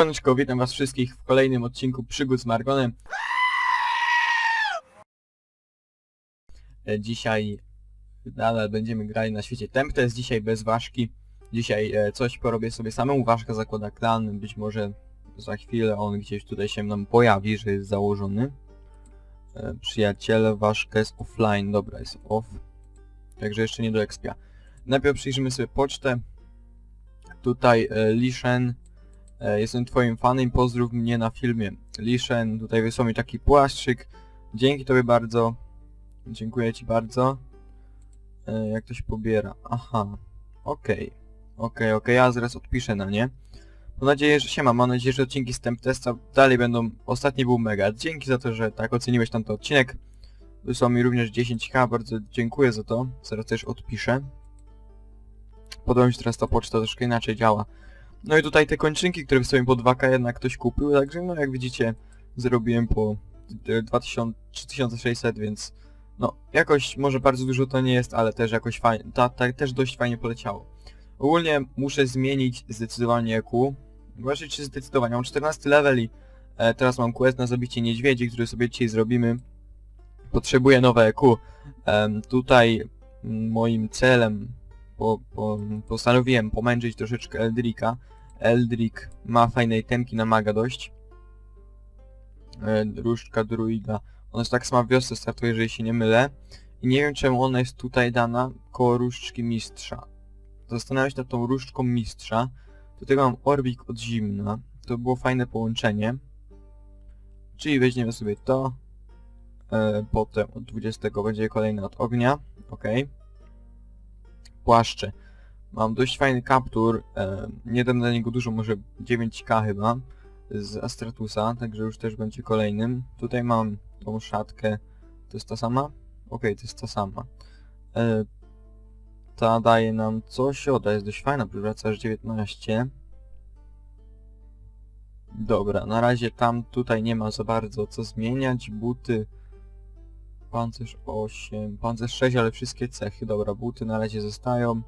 Siemaneczko, witam was wszystkich w kolejnym odcinku Przygód z Margonem. E, Dzisiaj nadal będziemy grali na świecie Tempest, dzisiaj bez ważki. Dzisiaj e, coś porobię sobie samemu, ważka zakłada klan, być może za chwilę on gdzieś tutaj się nam pojawi, że jest założony. E, Przyjaciele, ważka jest offline, dobra, jest off. Także jeszcze nie do expia. Najpierw przyjrzymy sobie pocztę. Tutaj Lishen Jestem twoim fanem, pozdrów mnie na filmie. Lishen, tutaj wysłał mi taki płaszczyk. Dzięki tobie bardzo. Dziękuję ci bardzo. E, jak to się pobiera? Aha. Okej. Okej, okej, ja zaraz odpiszę na nie. Mam nadzieję, że się ma. Mam nadzieję, że odcinki z Temp Testa dalej będą... Ostatni był mega. Dzięki za to, że tak oceniłeś tamten odcinek. Wysłał mi również 10k, bardzo dziękuję za to. Zaraz też odpiszę. Podoba mi się teraz ta poczta troszkę inaczej działa. No i tutaj te kończynki, które wstałem po 2K jednak ktoś kupił, także no jak widzicie zrobiłem po e, 2000, 3600, więc no jakoś może bardzo dużo to nie jest, ale też jakoś fajnie, ta, ta, też dość fajnie poleciało. Ogólnie muszę zmienić zdecydowanie EQ, właśnie czy zdecydowanie, mam 14 level i e, teraz mam quest na zabicie niedźwiedzi, który sobie dzisiaj zrobimy. Potrzebuję nowe EQ. Em, tutaj moim celem po, po, postanowiłem pomęczyć troszeczkę Eldrika. Eldrik ma fajnej temki na maga dość. E, różdżka druida. Ona tak sama w wiosce startuje, jeżeli się nie mylę. I nie wiem czemu ona jest tutaj dana koło różdżki mistrza. Zastanawiam się nad tą różdżką mistrza. Tego mam orbik od zimna. To było fajne połączenie. Czyli weźmiemy sobie to. E, potem od 20 będzie kolejny od ognia. Okej płaszcze. Mam dość fajny kaptur, e, nie dam na niego dużo, może 9k chyba, z Astratusa, także już też będzie kolejnym. Tutaj mam tą szatkę, to jest ta sama? Okej, to jest ta sama. E, ta daje nam coś, o, ta jest dość fajna, przywraca aż 19. Dobra, na razie tam tutaj nie ma za bardzo co zmieniać, buty... Pancerz 8, pancerz 6, ale wszystkie cechy. Dobra, buty na razie zostają.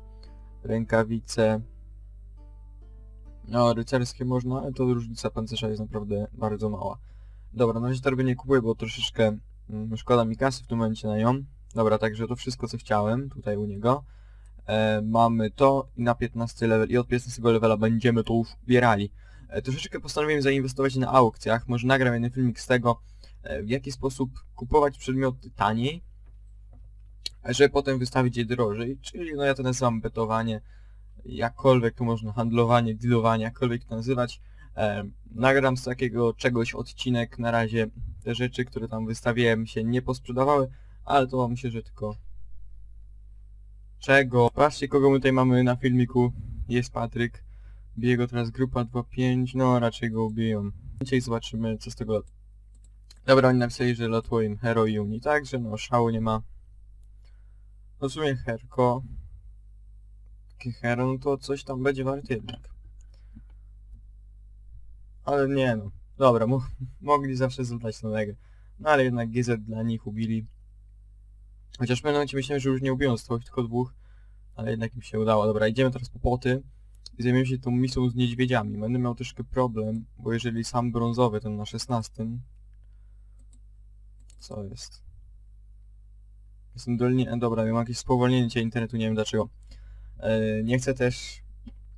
Rękawice. No, rycerskie można, ale to różnica pancerza jest naprawdę bardzo mała. Dobra, na razie torby nie kupuję, bo troszeczkę mm, szkoda mi kasy w tym momencie na nią. Dobra, także to wszystko co chciałem tutaj u niego. E, mamy to i na 15 level i od 15 levela będziemy to już ubierali. E, troszeczkę postanowiłem zainwestować na aukcjach, może nagram jeden filmik z tego, w jaki sposób kupować przedmioty taniej, żeby potem wystawić je drożej, czyli no ja to nazywam betowanie, jakkolwiek to można, handlowanie, dealowanie, jakkolwiek to nazywać. E, nagram z takiego czegoś odcinek, na razie te rzeczy, które tam wystawiłem się nie posprzedawały, ale to myślę, że tylko czego. Patrzcie kogo my tutaj mamy na filmiku, jest Patryk, bije go teraz grupa 2.5, no raczej go ubiją. Dzisiaj zobaczymy co z tego Dobra, oni napisali, że lotło im Hero i Uni, także no szału nie ma. No Herko... Takie Hero, no to coś tam będzie wart jednak. Ale nie no. Dobra, mo mogli zawsze zadać nowego. No ale jednak GZ dla nich ubili. Chociaż w pewnym momencie myślałem, że już nie ubiją tych tylko dwóch. Ale jednak im się udało. Dobra, idziemy teraz po poty. I zajmiemy się tą misją z niedźwiedziami. Będę miał troszkę problem, bo jeżeli sam brązowy, ten na 16, co jest? Jestem dolnie... Dobra, mam jakieś spowolnienie internetu, nie wiem dlaczego. E, nie chcę też...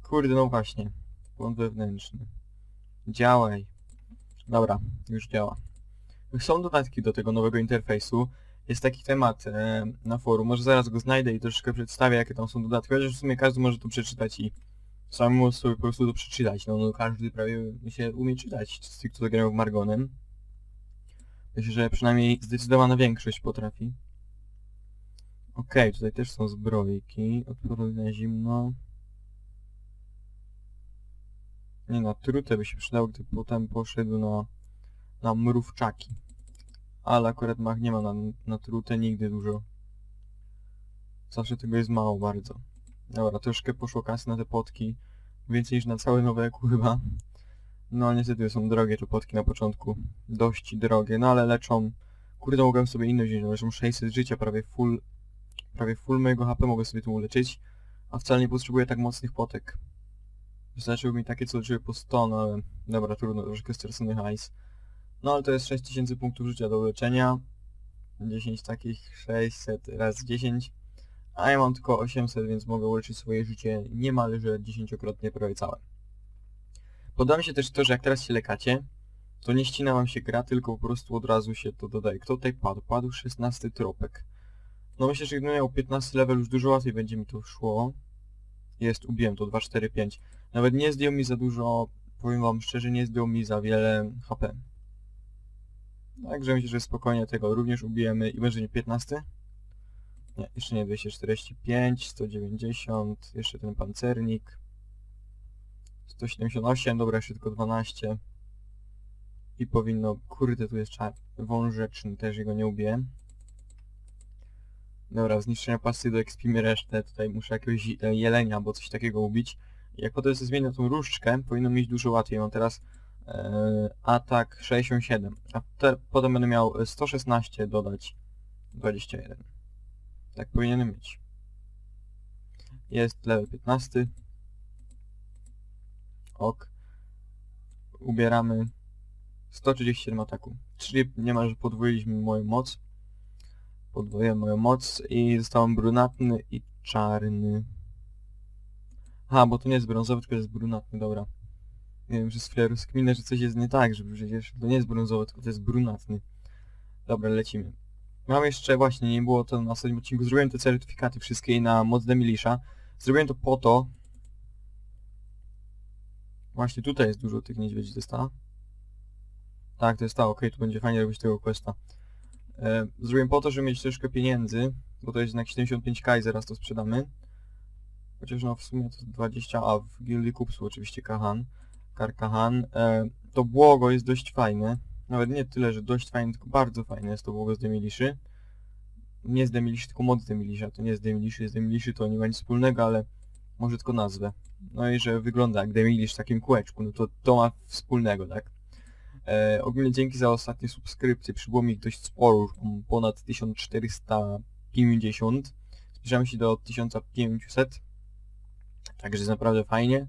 Kurde, no właśnie. Błąd wewnętrzny. Działaj. Dobra, już działa. Są dodatki do tego nowego interfejsu. Jest taki temat e, na forum, może zaraz go znajdę i troszeczkę przedstawię jakie tam są dodatki, chociaż w sumie każdy może to przeczytać i samemu sobie po prostu to przeczytać. No, no każdy prawie się umie czytać z tych, co grają w Margonem. Myślę, że przynajmniej zdecydowana większość potrafi. Okej, tutaj też są zbrojki. Odporny na zimno. Nie, na trutę by się przydało, gdyby potem poszedł na, na mrówczaki. Ale akurat mach nie ma na, na trutę nigdy dużo. Zawsze tego jest mało bardzo. Dobra, troszkę poszło kasy na te potki. Więcej niż na całe nowe EQ chyba. No niestety są drogie te potki na początku. Dość drogie, no ale leczą... Kurde, mogłem sobie inne wziąć, no leczą 600 życia, prawie full... Prawie full mojego HP mogę sobie tu uleczyć. A wcale nie potrzebuję tak mocnych potek. Wystarczyły mi takie, co leczyły po 100, no ale dobra, trudno, troszkę stracony hajs. No ale to jest 6000 punktów życia do uleczenia. 10 takich, 600 razy 10. A ja mam tylko 800, więc mogę uleczyć swoje życie niemalże dziesięciokrotnie prawie całe. Podoba mi się też to, że jak teraz się lekacie, to nie ścina wam się gra, tylko po prostu od razu się to dodaje. Kto tutaj padł? Padł 16 tropek. No myślę, że gdybym miał 15 level już dużo łatwiej będzie mi to szło. Jest, ubiłem to 2, 4, 5. Nawet nie zdjął mi za dużo, powiem wam szczerze, nie zdjął mi za wiele HP. Także myślę, że spokojnie tego również ubijemy i będzie nie 15. Nie, jeszcze nie 245, 190, jeszcze ten pancernik. 178, dobra, jeszcze tylko 12. I powinno, kurde, tu jest czar, wążeczny, też jego nie ubiję. Dobra, zniszczenia pasy do ekspimy resztę, tutaj muszę jakiegoś e, jelenia albo coś takiego ubić. Jak potem sobie zmienię tą różdżkę, powinno mi iść dużo łatwiej. Mam teraz e, atak 67, a te, potem będę miał e, 116 dodać 21. Tak powinienem mieć. Jest level 15. Ok. Ubieramy 137 ataku. Czyli niemalże podwoiliśmy moją moc. Podwoiłem moją moc i zostałem brunatny i czarny. Aha, bo to nie jest brązowy, tylko jest brunatny, dobra. Nie wiem, przez chwilę rozkminę, że coś jest nie tak, że przecież to nie jest brązowy, tylko to jest brunatny. Dobra, lecimy. Mam jeszcze, właśnie, nie było to na ostatnim odcinku, zrobiłem te certyfikaty wszystkie na moc Demilisza. Zrobiłem to po to... Właśnie tutaj jest dużo tych niedźwiedzi, to jest ta? Tak, to jest ta, okej, tu będzie fajnie robić tego questa. E, zrobiłem po to, żeby mieć troszkę pieniędzy, bo to jest jednak 75k i zaraz to sprzedamy. Chociaż no w sumie to 20, a w gildii kupsu oczywiście Kahan. Karkahan. E, to błogo jest dość fajne. Nawet nie tyle, że dość fajne, tylko bardzo fajne jest to błogo z Demiliszy. Nie z Demiliszy, tylko mod z Demilisza. To nie z Demiliszy, z Demiliszy to nie ma nic wspólnego, ale może tylko nazwę. No i że wygląda jak Demilisz w takim kółeczku, no to to ma wspólnego, tak? E, ogólnie dzięki za ostatnie subskrypcje, przybyło mi dość sporo, ponad 1450. Zbliżamy się do 1500. Także jest naprawdę fajnie.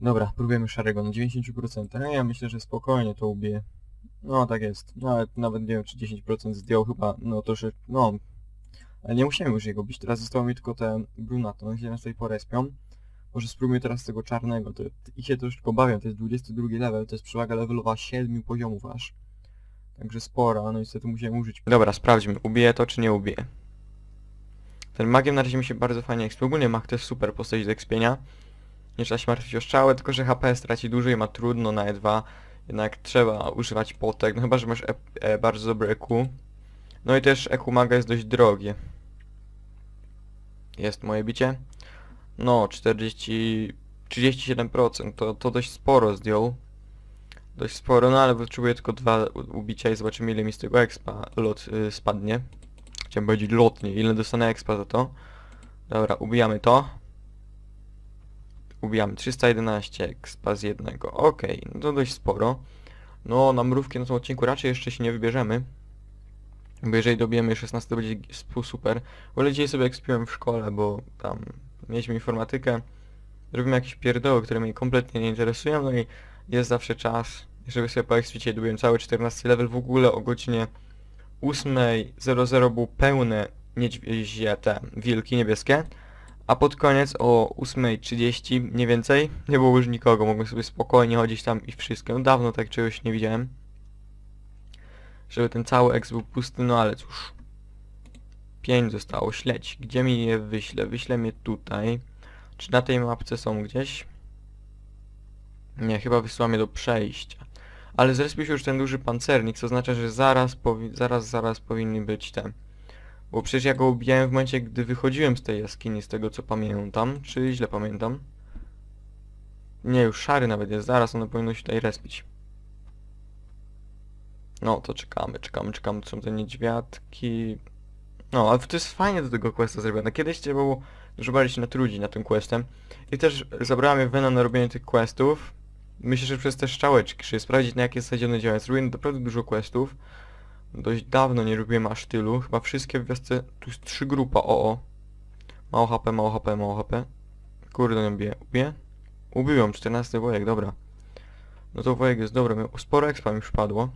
Dobra, próbujemy szarego na 90%. No ja myślę, że spokojnie to ubiję. No tak jest. Nawet, nawet nie wiem czy 10% zdjął chyba, no to że, no. Nie musimy już jego bić, teraz zostało mi tylko te brunatne, one się nas tutaj porespią. Może spróbujmy teraz tego czarnego, to, i się troszkę bawią, to jest 22 level, to jest przewaga levelowa 7 poziomów aż. Także spora, no niestety musiałem użyć. Dobra, sprawdźmy, ubiję to czy nie ubiję. Ten magiem na razie mi się bardzo fajnie ekspie. Ogólnie mag to jest super postać do ekspienia. Nie trzeba się martwić o strzałę, tylko że HP straci dużo i ma trudno na E2. Jednak trzeba używać potek, no chyba, że masz e, e, bardzo dobre EQ. No i też EQ maga jest dość drogie. Jest moje bicie. No, 40... 37%, to, to dość sporo zdjął. Dość sporo, no ale potrzebuję tylko dwa ubicia i zobaczymy ile mi z tego expa lot y, spadnie. Chciałem powiedzieć lotnie, ile dostanę expa za to. Dobra, ubijamy to. Ubijamy 311 expa z jednego. Okej, no to dość sporo. No, na mrówki na tym odcinku raczej jeszcze się nie wybierzemy. Bo jeżeli dobijemy 16 to będzie super. W ogóle dzisiaj sobie ekspiłem w szkole, bo tam mieliśmy informatykę. Robimy jakieś pierdoły, które mnie kompletnie nie interesują, no i jest zawsze czas, żeby sobie poekspić. Dzisiaj dobiłem cały 14 level. W ogóle o godzinie 8.00 był pełne niedźwiedzie, te wilki niebieskie. A pod koniec o 8.30 mniej więcej nie było już nikogo, mogłem sobie spokojnie chodzić tam i wszystko. No dawno tak czegoś nie widziałem. Żeby ten cały eks był pusty, no ale cóż. 5 zostało, śledź. Gdzie mi je wyślę? Wyślę mnie tutaj. Czy na tej mapce są gdzieś? Nie, chyba wysłała mnie do przejścia. Ale zrespił się już ten duży pancernik, co oznacza, że zaraz, zaraz, zaraz powinny być te. Bo przecież ja go ubijałem w momencie, gdy wychodziłem z tej jaskini, z tego co pamiętam. Czy źle pamiętam? Nie, już szary nawet jest, zaraz ono powinno się tutaj respić. No, to czekamy, czekamy, czekamy, to są te niedźwiadki. No, ale to jest fajnie do tego questa zrobione. Kiedyś trzeba było dużo bardziej się natrudzić na tym questem. I też zabrałem je Vena na robienie tych questów. Myślę, że przez te szczałeczki, żeby sprawdzić na jakie zasadzie one działają. Zrobiłem naprawdę dużo questów. Dość dawno nie robiłem aż tylu. Chyba wszystkie w wiosce... Tu jest trzy grupa, o o. Mało HP, mało HP, mało HP. Kurde, nie bije. Ubije? Ubiłem, 14 wojek, dobra. No to wojek jest dobry, miał sporo expa mi już padło.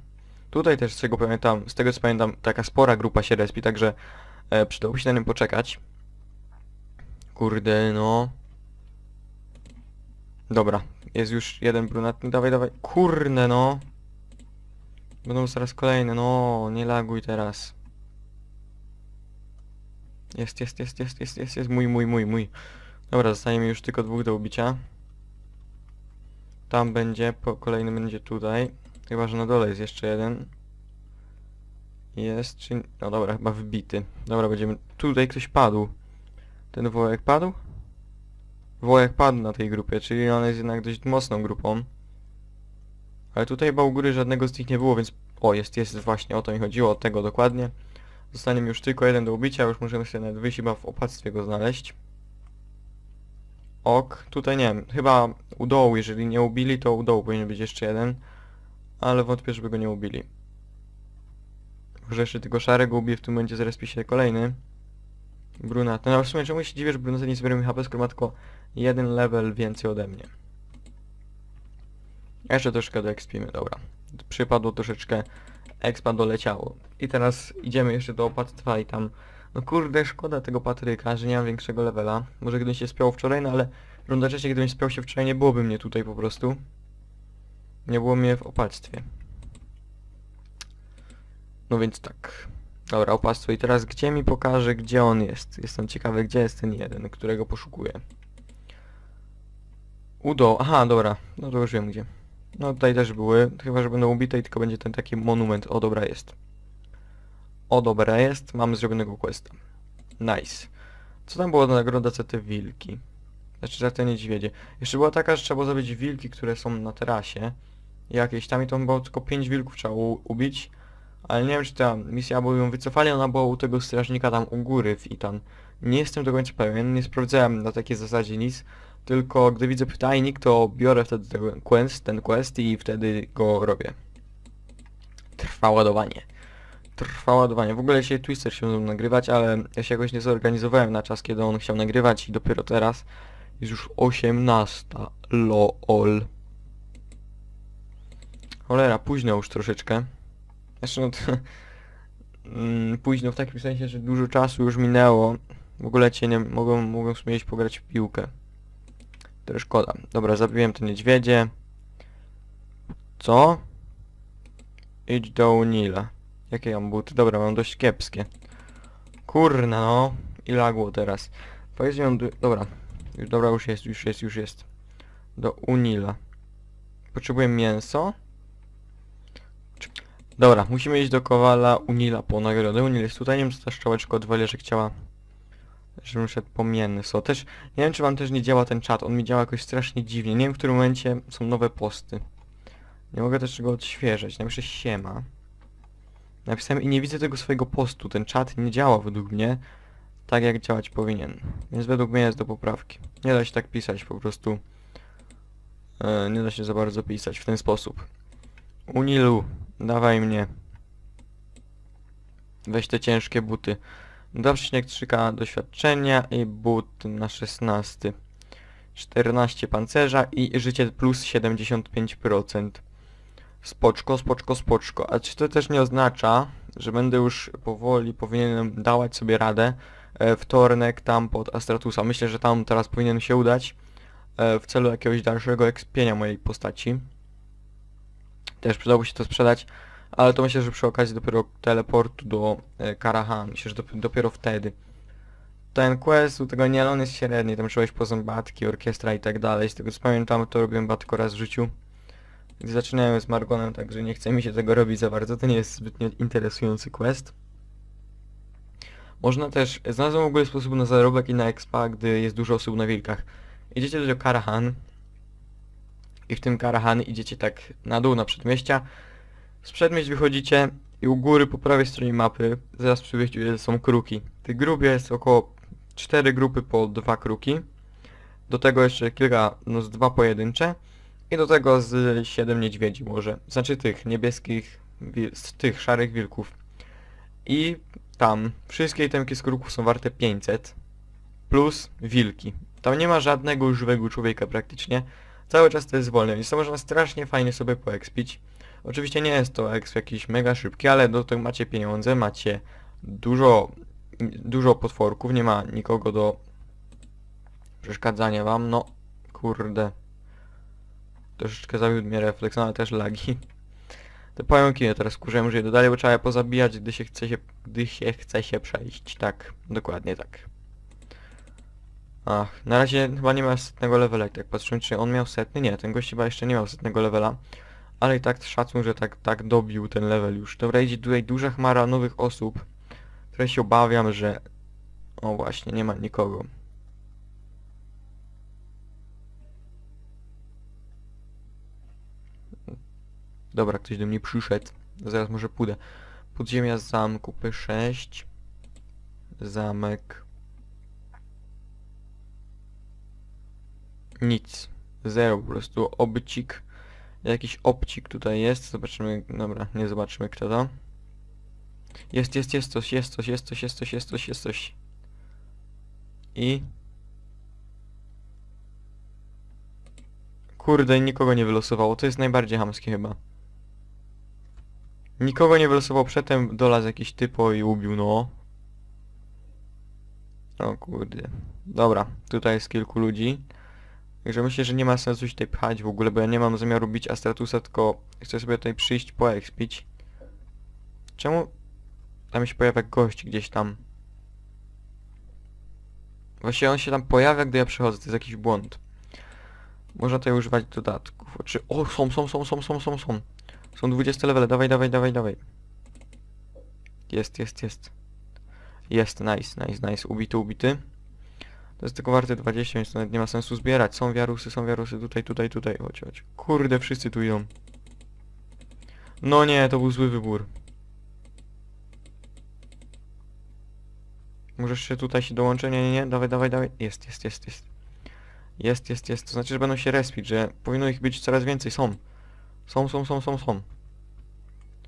Tutaj też z czego pamiętam, z tego co pamiętam, taka spora grupa się respi, także e, przydałoby się na nim poczekać. Kurde, no. Dobra, jest już jeden brunatny, dawaj, dawaj. Kurde, no. Będą zaraz kolejne, no, nie laguj teraz. Jest, jest, jest, jest, jest, jest, jest, mój, mój, mój, mój. Dobra, zostanie mi już tylko dwóch do ubicia. Tam będzie, po, kolejny będzie tutaj. Chyba, że na dole jest jeszcze jeden. Jest, czy... No dobra, chyba wbity. Dobra, będziemy... Tutaj ktoś padł. Ten wołek padł? Wołek padł na tej grupie, czyli on jest jednak dość mocną grupą. Ale tutaj chyba u góry żadnego z nich nie było, więc... O, jest, jest właśnie, o to mi chodziło, o tego dokładnie. Zostanie mi już tylko jeden do ubicia, już możemy sobie nawet wyjść chyba w opactwie go znaleźć. Ok, tutaj nie wiem, chyba u dołu, jeżeli nie ubili, to u dołu powinien być jeszcze jeden. Ale wątpię, żeby go nie ubili. Może jeszcze tylko szarego ubiję, w tym momencie zrespi się kolejny. Brunatny. No w sumie czemu się dziwię, że brunatny nie zbiera mi HP, skoro ma tylko jeden level więcej ode mnie. Jeszcze troszkę doekspimy, dobra. Przypadło troszeczkę, expa doleciało. I teraz idziemy jeszcze do opactwa i tam... No kurde, szkoda tego Patryka, że nie mam większego levela. Może gdybym się spiął wczoraj, no ale runda trzeciej, gdybym spiął się wczoraj, nie byłoby mnie tutaj po prostu. Nie było mnie w opactwie. No więc tak. Dobra, opactwo i teraz gdzie mi pokaże, gdzie on jest? Jestem ciekawy, gdzie jest ten jeden, którego poszukuję. Udo, aha, dobra, no to już wiem gdzie. No tutaj też były, chyba że będą ubite i tylko będzie ten taki monument. O, dobra jest. O, dobra jest, mamy zrobionego questa. Nice. Co tam było za nagroda za te wilki? Znaczy za te niedźwiedzie. Jeszcze była taka, że trzeba było zabić wilki, które są na terasie. Jakieś tam i to było tylko 5 wilków trzeba ubić. Ale nie wiem czy ta misja, bo ją wycofali, ona była u tego strażnika tam u góry w Itan. Nie jestem do końca pewien, nie sprawdzałem na takiej zasadzie nic. Tylko gdy widzę pytajnik, to biorę wtedy ten quest, ten quest i wtedy go robię. Trwa ładowanie. Trwa ładowanie. W ogóle dzisiaj Twister się mną nagrywać, ale ja się jakoś nie zorganizowałem na czas, kiedy on chciał nagrywać i dopiero teraz jest już 18. LOL. Cholera, późno już troszeczkę. Znaczy no to... mm, późno w takim sensie, że dużo czasu już minęło. W ogóle cię nie mogą, mogą w iść pograć w piłkę. To szkoda. Dobra, zabiłem te niedźwiedzie. Co? Idź do Unila. Jakie ja mam buty? Dobra, mam dość kiepskie. Kurna no. I lagło teraz. Powiedz mi do- Dobra. Już- Dobra, już jest, już jest, już jest. Do Unila. Potrzebuję mięso. Dobra, musimy iść do Kowala Unila po nagrodę. Unil jest tutaj, nie wiem czy ta szczałeczka odwali, że chciała... Żebym szedł po mięso. Też, nie wiem czy wam też nie działa ten czat, on mi działa jakoś strasznie dziwnie. Nie wiem w którym momencie są nowe posty. Nie mogę też go odświeżać. Napiszę siema. Napisałem i nie widzę tego swojego postu. Ten czat nie działa według mnie tak jak działać powinien. Więc według mnie jest do poprawki. Nie da się tak pisać po prostu. E, nie da się za bardzo pisać w ten sposób. Unilu, dawaj mnie. Weź te ciężkie buty. 2,3k doświadczenia i but na 16. 14 pancerza i życie plus 75%. Spoczko, spoczko, spoczko. A czy to też nie oznacza, że będę już powoli powinienem dawać sobie radę e, w Tornek tam pod Astratusa. Myślę, że tam teraz powinien się udać e, w celu jakiegoś dalszego ekspienia mojej postaci. Też przydałoby się to sprzedać, ale to myślę, że przy okazji dopiero teleportu do e, Karahan. Myślę, że dop- dopiero wtedy. Ten quest u tego nie, on jest średni, tam trzeba po zębatki, orkiestra i tak dalej. Z tego co pamiętam, to robiłem batko raz w życiu. Gdy zaczynałem z Margonem, także nie chce mi się tego robić za bardzo, to nie jest zbytnio interesujący quest. Można też, znalazłem w ogóle sposób na zarobek i na expa, gdy jest dużo osób na wilkach. Idziecie do Karahan i w tym Karahan idziecie tak na dół, na przedmieścia. Z przedmieść wychodzicie i u góry po prawej stronie mapy, zaraz przy wyjściu są kruki. Tych grup jest około 4 grupy po dwa kruki. Do tego jeszcze kilka, no z dwa pojedyncze. I do tego z 7 niedźwiedzi może. Znaczy tych niebieskich, z tych szarych wilków. I tam wszystkie itemki z kruków są warte 500. Plus wilki. Tam nie ma żadnego żywego człowieka praktycznie. Cały czas to jest wolne, więc to można strasznie fajnie sobie poekspić. Oczywiście nie jest to exp jakiś mega szybki, ale do tego macie pieniądze, macie dużo, dużo potworków, nie ma nikogo do przeszkadzania wam, no kurde. Troszeczkę zawiódł mnie refleks, no ale też lagi. Te pająki ja teraz kurzę, że je dodali, bo trzeba je pozabijać, gdy się chce się, gdy się chce się przejść. Tak, dokładnie tak. Ach, na razie chyba nie ma setnego levela, jak tak patrzę, czy on miał setny? Nie, ten gość chyba jeszcze nie miał setnego levela. Ale i tak szacun, że tak, tak dobił ten level już. Dobra, idzie tutaj duża chmara nowych osób, które się obawiam, że... O właśnie, nie ma nikogo. Dobra, ktoś do mnie przyszedł. Zaraz może pójdę. Podziemia zamku P6. Zamek. Nic. Zero po prostu. Obcik. Jakiś obcik tutaj jest. Zobaczymy. Dobra, nie zobaczymy kto to. Jest, jest, jest coś, jest coś, jest coś, jest coś, jest coś, jest coś. I... Kurde, nikogo nie wylosowało. To jest najbardziej hamskie chyba. Nikogo nie wylosował przedtem, dolazł jakiś typo i ubił, no. O kurde. Dobra, tutaj jest kilku ludzi. Także myślę, że nie ma sensu się tutaj pchać w ogóle, bo ja nie mam zamiaru bić Astratusa, tylko chcę sobie tutaj przyjść, poekspić. Czemu tam się pojawia gość gdzieś tam? Właściwie on się tam pojawia, gdy ja przychodzę, to jest jakiś błąd. Można tutaj używać dodatków. Czy... O, są, są, są, są, są, są, są. Są 20 levele, dawaj, dawaj, dawaj, dawaj. Jest, jest, jest. Jest, nice, nice, nice. Ubity, ubity. To jest tylko warte 20, więc nawet nie ma sensu zbierać. Są wiarusy, są wiarusy, tutaj, tutaj, tutaj. Chodź, chodź. Kurde, wszyscy tu idą. No nie, to był zły wybór. Możesz się tutaj się dołączyć? Nie, nie, nie. Dawaj, dawaj, dawaj. Jest, jest, jest, jest. Jest, jest, jest. To znaczy, że będą się respić, że powinno ich być coraz więcej. Są. Są, są, są, są, są.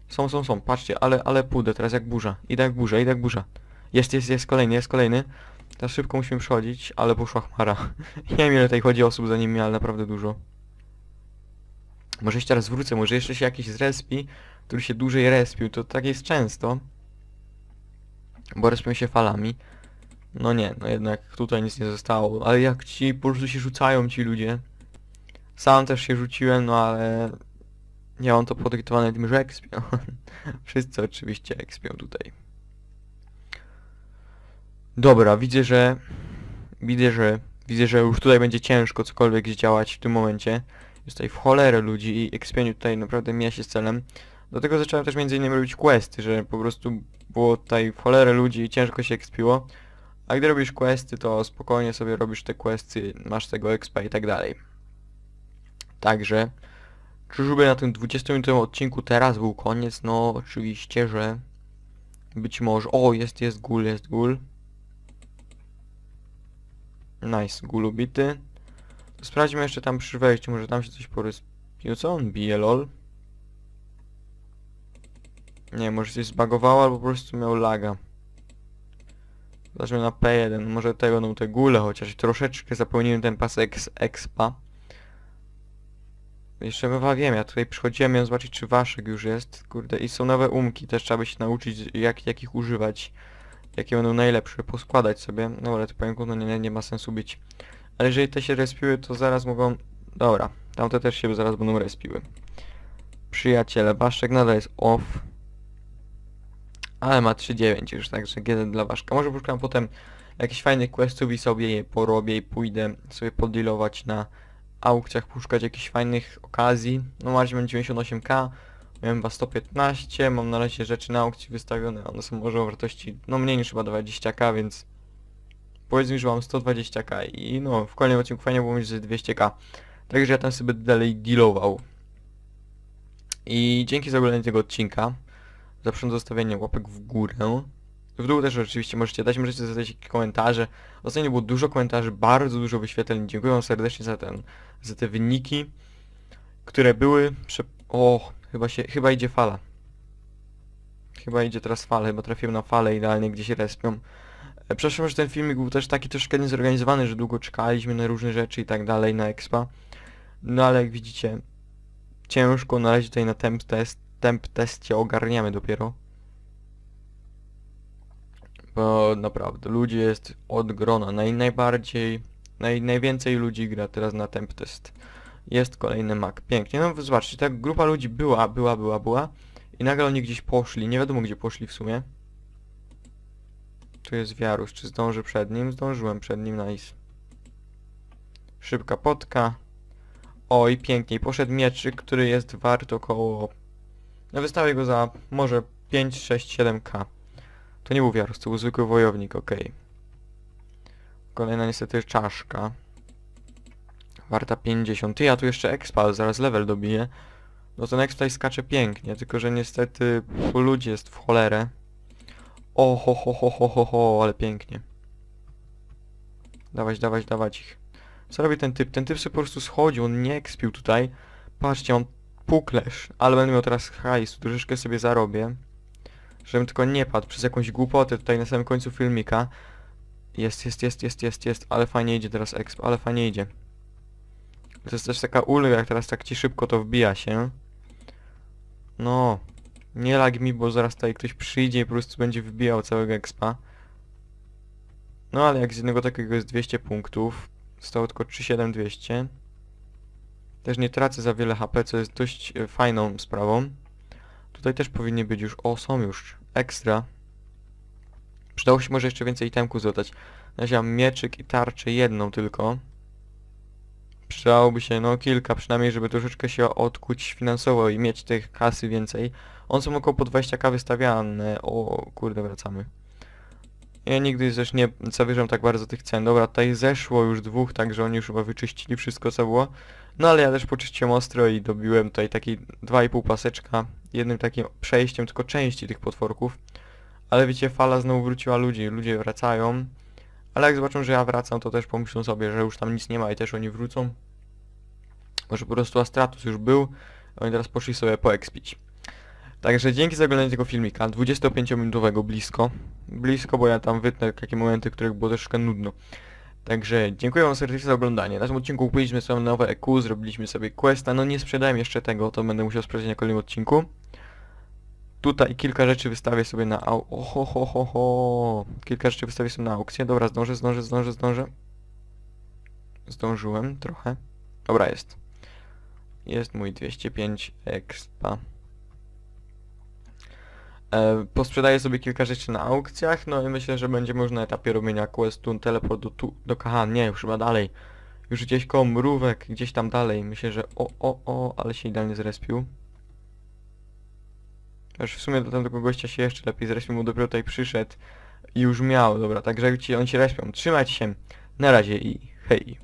Są, są, są. Patrzcie, ale, ale pójdę teraz jak burza. Idę jak burza, idę jak burza. Jest, jest, jest kolejny, jest kolejny. Teraz szybko musimy przechodzić, ale poszła chmara. nie wiem ile tutaj chodzi osób za nimi, ale naprawdę dużo. Może jeszcze raz wrócę, może jeszcze się jakiś zrespi, który się dłużej respił, to tak jest często. Bo respią się falami. No nie, no jednak tutaj nic nie zostało. Ale jak ci po prostu się rzucają ci ludzie. Sam też się rzuciłem, no ale... Nie mam to podyktowane tym, że ekspią. Wszyscy oczywiście ekspią tutaj. Dobra, widzę, że... Widzę, że... Widzę, że już tutaj będzie ciężko cokolwiek zdziałać w tym momencie. Jest tutaj w cholerę ludzi i ekspieniu tutaj naprawdę mija się z celem. Dlatego zacząłem też między innymi robić questy, że po prostu było tutaj w cholerę ludzi i ciężko się ekspiło. A gdy robisz questy, to spokojnie sobie robisz te questy, masz tego expa i tak dalej. Także, czyżby na tym 20-minutowym odcinku teraz był koniec? No, oczywiście, że być może... O, jest, jest gul, jest gul. Nice, gul ubity. Sprawdźmy jeszcze tam przy wejściu, może tam się coś poryspiło. Co on bije, lol? Nie, może coś zbagowało, albo po prostu miał laga. Zobaczmy na P1, może tego będą te gule, chociaż troszeczkę zapełniłem ten pasek z expa. Jeszcze chyba wiem, ja tutaj przychodziłem, miałem zobaczyć czy waszek już jest, kurde, i są nowe umki, też trzeba by się nauczyć jak, jak ich używać. Jakie będą najlepsze, poskładać sobie. No ale pająków no nie, nie ma sensu być. Ale jeżeli te się respiły, to zaraz mogą... Dobra, tamte też się zaraz będą respiły. Przyjaciele, waszek nadal jest off. Ale ma 3.9 już, także GD dla Waszka. Może poszukam potem jakichś fajnych questów i sobie je porobię i pójdę sobie poddealować na aukcjach, poszukać jakichś fajnych okazji. No na mam 98k, miałem chyba 115, mam na razie rzeczy na aukcji wystawione, one są może o wartości no mniej niż chyba 20k, więc powiedz mi, że mam 120k i no w kolejnym odcinku fajnie było mieć że 200k. Także ja tam sobie dalej dealował. I dzięki za oglądanie tego odcinka. Zapraszam do zostawienia łapek w górę. W dół też oczywiście możecie dać, możecie zadać jakieś komentarze. Ostatnio było dużo komentarzy, bardzo dużo wyświetleń. Dziękuję wam serdecznie za ten, za te wyniki, które były. Prze... O, chyba się, chyba idzie fala. Chyba idzie teraz fala, chyba trafiłem na falę idealnie, gdzie się respią. E, Przepraszam, że ten filmik był też taki troszkę niezorganizowany, że długo czekaliśmy na różne rzeczy i tak dalej na expa. No ale jak widzicie, ciężko na razie tutaj na temp test, temp testie ogarniamy dopiero. Bo naprawdę, ludzi jest od grona. Naj, najbardziej, naj, najwięcej ludzi gra teraz na temp test. Jest kolejny Mac. Pięknie. No zobaczcie, ta grupa ludzi była, była, była, była. I nagle oni gdzieś poszli. Nie wiadomo gdzie poszli w sumie. Tu jest Wiarus. Czy zdążę przed nim? Zdążyłem przed nim, nice. Szybka potka. Oj, pięknie. Poszedł mieczyk, który jest wart około... No wystawię go za może 5, 6, 7k. To nie był Wiarus, to był zwykły wojownik, okej. Kolejna niestety czaszka. Warta 50. Ty, ja tu jeszcze expa, zaraz level dobiję. No ten exp tutaj skacze pięknie, tylko że niestety po ludzi jest w cholerę. O, ho, ho, ho, ho, ho, ho, ale pięknie. Dawać, dawać, dawać ich. Co robi ten typ? Ten typ sobie po prostu schodził, on nie ekspił tutaj. Patrzcie, on puklesz, ale będę miał teraz hajs, troszeczkę sobie zarobię. Żebym tylko nie padł przez jakąś głupotę tutaj na samym końcu filmika. Jest, jest, jest, jest, jest, jest, ale fajnie idzie teraz exp, ale fajnie idzie. To jest też taka ulga, jak teraz tak ci szybko to wbija się. No, nie lag mi, bo zaraz tutaj ktoś przyjdzie i po prostu będzie wbijał całego expa. No ale jak z jednego takiego jest 200 punktów, zostało tylko 37200. Też nie tracę za wiele HP, co jest dość e, fajną sprawą. Tutaj też powinni być już, o są już, ekstra. Przydało się może jeszcze więcej itemków złotać. Razie mam mieczyk i tarczę jedną tylko. Przydałoby się no kilka przynajmniej, żeby troszeczkę się odkuć finansowo i mieć tych kasy więcej. On są około po 20k wystawiane. O kurde, wracamy. Ja nigdy też nie zawyżam tak bardzo tych cen. Dobra, tutaj zeszło już dwóch, także oni już chyba wyczyścili wszystko co było. No ale ja też poczyściłem ostro i dobiłem tutaj taki 2,5 paseczka. Jednym takim przejściem tylko części tych potworków. Ale wiecie, fala znowu wróciła ludzi, ludzie wracają. Ale jak zobaczą, że ja wracam, to też pomyślą sobie, że już tam nic nie ma i też oni wrócą. Może po prostu Astratus już był, oni teraz poszli sobie poekspić. Także dzięki za oglądanie tego filmika, 25-minutowego blisko. Blisko, bo ja tam wytnę takie momenty, których było troszkę nudno. Także dziękuję wam serdecznie za oglądanie. Na tym odcinku kupiliśmy sobie nowe EQ, zrobiliśmy sobie questa, no nie sprzedałem jeszcze tego, to będę musiał sprawdzić na kolejnym odcinku. Tutaj kilka rzeczy wystawię sobie na au... Oho, ho, ho, ho. Kilka rzeczy wystawię sobie na aukcję. Dobra, zdążę, zdążę, zdążę, zdążę. Zdążyłem trochę. Dobra, jest. Jest mój 205 expa. E, posprzedaję sobie kilka rzeczy na aukcjach, no i myślę, że będzie można na etapie robienia questu teleport do, tu, do Kaha, nie, już chyba dalej. Już gdzieś koło mrówek, gdzieś tam dalej. Myślę, że o, o, o, ale się idealnie zrespił. Już w sumie do tamtego gościa się jeszcze lepiej zrespił, bo dopiero tutaj przyszedł i już miał, dobra, także ci on się respią. Trzymajcie się, na razie i hej.